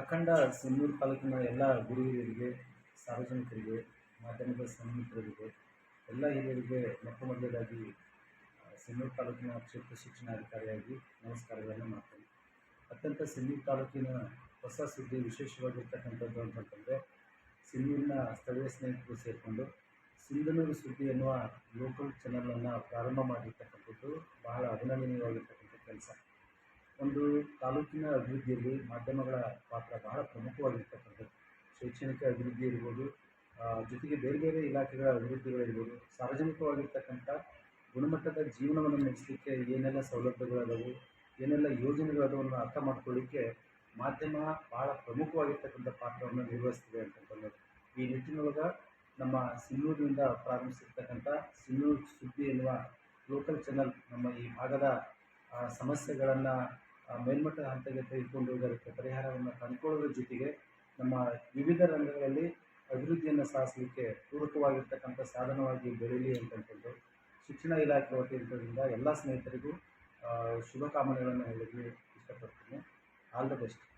ಅಖಂಡ ಸಿನ್ನೂರು ತಾಲೂಕಿನ ಎಲ್ಲ ಗುರು ಹಿರಿಯರಿಗೆ ಸಾರ್ವಜನಿಕರಿಗೆ ಮಾಧ್ಯಮದ ಸ್ನೇಹಿತರಿಗೆ ಎಲ್ಲ ಹಿರಿಯರಿಗೆ ಮೊಟ್ಟ ಮೊದಲನೇದಾಗಿ ಆ, ಸಿನ್ನೂರು ತಾಲೂಕಿನ ಕ್ಷೇತ್ರ ಶಿಕ್ಷಣಾಧಿಕಾರಿಯಾಗಿ ನಮಸ್ಕಾರಗಳನ್ನು ಮಾಡ್ತೇನೆ. ಅತ್ಯಂತ ಸಿನ್ನೂರು ತಾಲೂಕಿನ ಹೊಸ ಸುದ್ದಿ ವಿಶೇಷವಾಗಿರ್ತಕ್ಕಂಥದ್ದು ಅಂತಂತಂದರೆ ಸಿಂಧೂರಿನ ಸ್ಥಳೀಯ ಸ್ನೇಹಿತರು ಸೇರಿಕೊಂಡು ಸಿಂಧನೂರು ಸುದ್ದಿ ಎನ್ನುವ ಲೋಕಲ್ ಚಾನಲನ್ನು ಪ್ರಾರಂಭ ಮಾಡಿರ್ತಕ್ಕಂಥದ್ದು ಬಹಳ ಅಭಿನಂದನೀಯವಾಗಿರ್ತಕ್ಕಂಥ ಕೆಲಸ. ಒಂದು ತಾಲೂಕಿನ ಅಭಿವೃದ್ಧಿಯಲ್ಲಿ ಮಾಧ್ಯಮಗಳ ಪಾತ್ರ ಬಹಳ ಪ್ರಮುಖವಾಗಿರ್ತಕ್ಕಂಥದ್ದು. ಶೈಕ್ಷಣಿಕ ಅಭಿವೃದ್ಧಿ ಇರ್ಬೋದು ಜೊತೆಗೆ ಬೇರೆ ಬೇರೆ ಇಲಾಖೆಗಳ ಅಭಿವೃದ್ಧಿಗಳಿರ್ಬೋದು ಸಾರ್ವಜನಿಕವಾಗಿರ್ತಕ್ಕಂಥ ಗುಣಮಟ್ಟದ ಜೀವನವನ್ನು ನಡೆಸಲಿಕ್ಕೆ ಏನೆಲ್ಲ ಸೌಲಭ್ಯಗಳಾದವು, ಏನೆಲ್ಲ ಯೋಜನೆಗಳದವನ್ನು ಅರ್ಥ ಮಾಡ್ಕೊಳ್ಳಿಕ್ಕೆ ಮಾಧ್ಯಮ ಬಹಳ ಪ್ರಮುಖವಾಗಿರ್ತಕ್ಕಂಥ ಪಾತ್ರವನ್ನು ನಿರ್ವಹಿಸ್ತದೆ ಅಂತಕ್ಕಂಥದ್ದು ಈ ನಿಟ್ಟಿನೊಳಗೆ ನಮ್ಮ ಸಿನ್ನೂರಿನಿಂದ ಪ್ರಾರಂಭಿಸಿರ್ತಕ್ಕಂಥ ಸಿನ್ನೂರು ಸುದ್ದಿ ಎನ್ನುವ ಲೋಕಲ್ ಚಾನಲ್ ನಮ್ಮ ಈ ಭಾಗದ ಸಮಸ್ಯೆಗಳನ್ನು ಮೇಲ್ಮಟ್ಟದ ಹಂತಕ್ಕೆ ತೆಗೆದುಕೊಂಡು ಹೋಗೋದಕ್ಕೆ ಪರಿಹಾರವನ್ನು ಕಂಡುಕೊಳ್ಳೋದ್ರ ಜೊತೆಗೆ ನಮ್ಮ ವಿವಿಧ ರಂಗಗಳಲ್ಲಿ ಅಭಿವೃದ್ಧಿಯನ್ನು ಸಾಧಿಸಲಿಕ್ಕೆ ಪೂರಕವಾಗಿರ್ತಕ್ಕಂಥ ಸಾಧನವಾಗಿ ಬೆಳೀಲಿ ಅಂತಂತಂದು ಶಿಕ್ಷಣ ಇಲಾಖೆ ವತಿಯಿಂದ ಎಲ್ಲ ಸ್ನೇಹಿತರಿಗೂ ಆ, ಶುಭಕಾಮನೆಗಳನ್ನು ಹೇಳಲಿಕ್ಕೆ ಇಷ್ಟಪಡ್ತೀನಿ. All the best